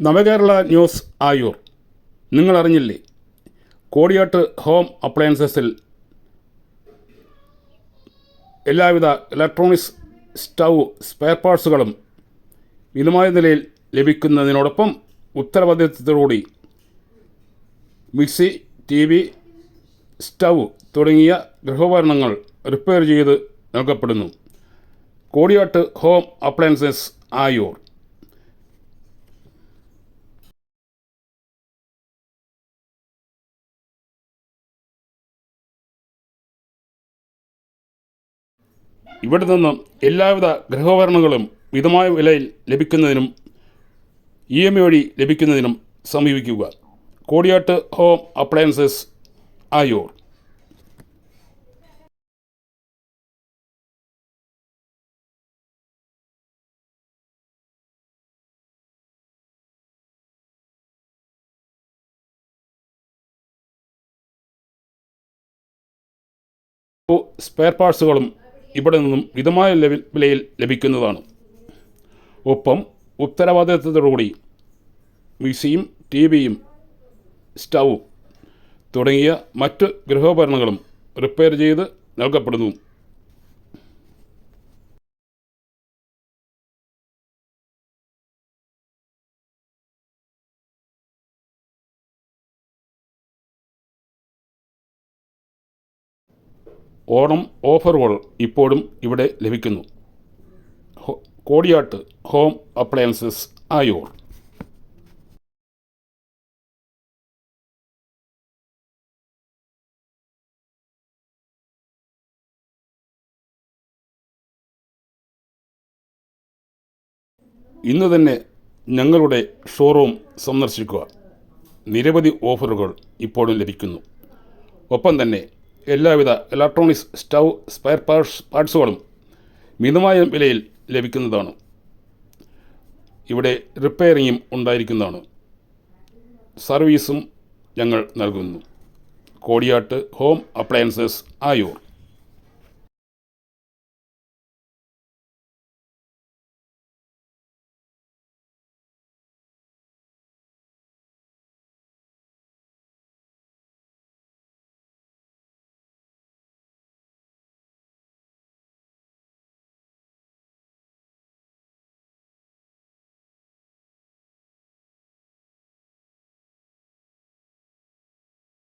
നവകേരള news Ayur. നിങ്ങൾ അറിഞ്ഞില്ലേ Kodiyattu home അപ്ലയൻസസിൽ എല്ലാവിധ ഇലക്ട്രോണിക്സ് സ്റ്റൗ സ്പെയർ പാർട്സുകളും മിതമായ നിലയിൽ ലഭിക്കുന്നതിനോടൊപ്പം ഉത്തരവാദിത്വത്തോടുകൂടി മിക്സി ടി വി സ്റ്റൗ തുടങ്ങിയ ഗൃഹോപകരണങ്ങൾ റിപ്പയർ ചെയ്ത് നൽകപ്പെടുന്നു. Kodiyatt home appliances Ayoor. ഇവിടെ നിന്ന് എല്ലാവിധ ഗൃഹോപകരണങ്ങളും മിതമായ വിലയിൽ ലഭിക്കുന്നതിനും ഇ എം വഴി ലഭിക്കുന്നതിനും സമീപിക്കുക. Kodiyatt home appliances Ayoor spare പാർട്സുകളും ഇവിടെ നിന്നും മിതമായ വിലയിൽ ലഭിക്കുന്നതാണ്. ഒപ്പം ഉത്തരവാദിത്വത്തോടുകൂടി മിക്സിയും ടി വിയും സ്റ്റൗവും തുടങ്ങിയ മറ്റ് ഗൃഹോപകരണങ്ങളും റിപ്പയർ ചെയ്ത് നൽകപ്പെടുന്നു. ഓണം ഓഫറുകൾ ഇപ്പോഴും ഇവിടെ ലഭിക്കുന്നു. Kodiyatt home appliances Ayoor. ഇന്ന് തന്നെ ഞങ്ങളുടെ ഷോറൂം സന്ദർശിക്കുക. നിരവധി ഓഫറുകൾ ഇപ്പോഴും ലഭിക്കുന്നു. ഒപ്പം തന്നെ എല്ലാവിധ ഇലക്ട്രോണിക്സ് സ്റ്റൗ സ്പെയർ പാർട്സ് പാർട്സുകളും മിതമായ വിലയിൽ ലഭിക്കുന്നതാണ്. ഇവിടെ റിപ്പയറിങ്ങും ഉണ്ടായിരിക്കുന്നതാണ്. സർവീസും ഞങ്ങൾ നൽകുന്നു. Kodiyattu home appliances Ayur